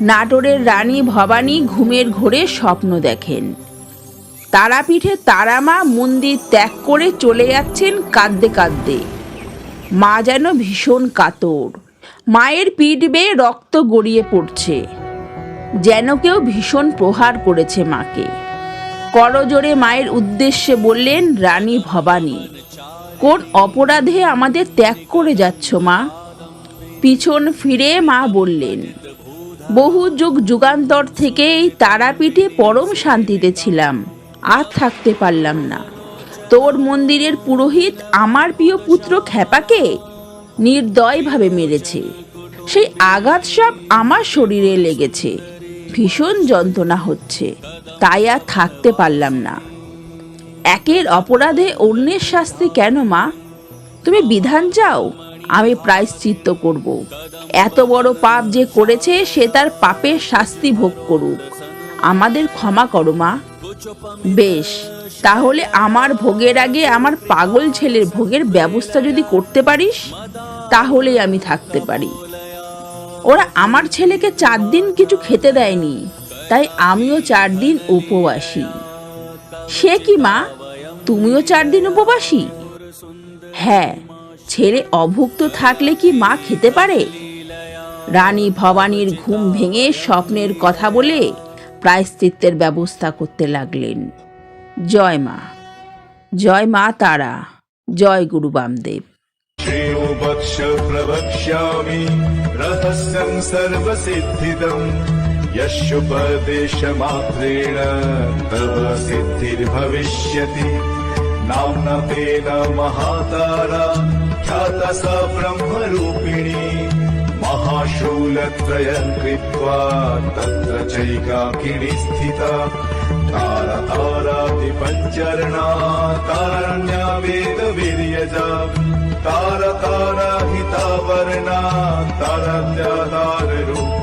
নাটোরের রানী ভবানী ঘুমের ঘোরে স্বপ্ন দেখেন। তারাপীঠে তারামা মন্দির ত্যাগ করে চলে যাচ্ছেন কাঁদতে কাঁদতে। মা যেন ভীষণ কাতর। মায়ের পিঠ বেয়ে রক্ত গড়িয়ে পড়ছে। যেন কেউ ভীষণ প্রহার করেছে মাকে। করজোরে মায়ের উদ্দেশ্যে বললেন, রানী ভবানী, কোন অপরাধে আমাদের ত্যাগ করে যাচ্ছ মা? পিছন ফিরে মা বললেন বহু যুগ যুগান্তর থেকে এই তারাপীঠে পরম শান্তিতে ছিলাম। আর থাকতে পারলাম না। তোর মন্দিরের পুরোহিত আমার প্রিয় পুত্র খ্যাপাকে নির্দয়ভাবে মেরেছে। সেই আঘাত সব আমার শরীরে লেগেছে। ভীষণ যন্ত্রণা হচ্ছে। তাই আর থাকতে পারলাম না। একের অপরাধে অন্যের শাস্তি কেন মা? তুমি বিধান চাও? আমি প্রায়শ্চিত্ত করব। এত বড় পাপ যে করেছে সে তার পাপের শাস্তি ভোগ করুক। আমাদের ক্ষমা করো, মা। বেশ, তাহলে আমার ভোগের আগে আমার পাগল ছেলের ভোগের ব্যবস্থা যদি করতে পারিস, তাহলেই আমি থাকতে পারি। ওরা আমার ছেলেকে চার দিন কিছু খেতে দেয়নি, তাই আমিও চার দিন উপবাসী। সে কি, মা? তুমিও চার দিন উপবাসী? হ্যাঁ ছেলে অভুক্ত থাকলে কি মা খেতে পারে রানী ভবানীর ঘুম ভেঙে স্বপ্নের কথা বলে প্রায়শ্চিত্তের ব্যবস্থা করতে লাগলেন জয় মা জয় মা তারা জয় গুরু বামদেব श्रेयो वक्ष प्रवक्ष्यामि रहस्यं सर्वसिद्धिदम् यस्युपदेशमात्रेण तव सिद्धिर्भविष्यति नाम्ना तेन महातारा ख्याता सा ब्रह्मरूपिणी महाशूलत्रयम् कृत्वा तत्र चैकाकिनी स्थिता। तारतारादिपञ्चरणा तारण्या वेदवीर्यजा तार तारा हिता वर्णा तारत्याधार रूपी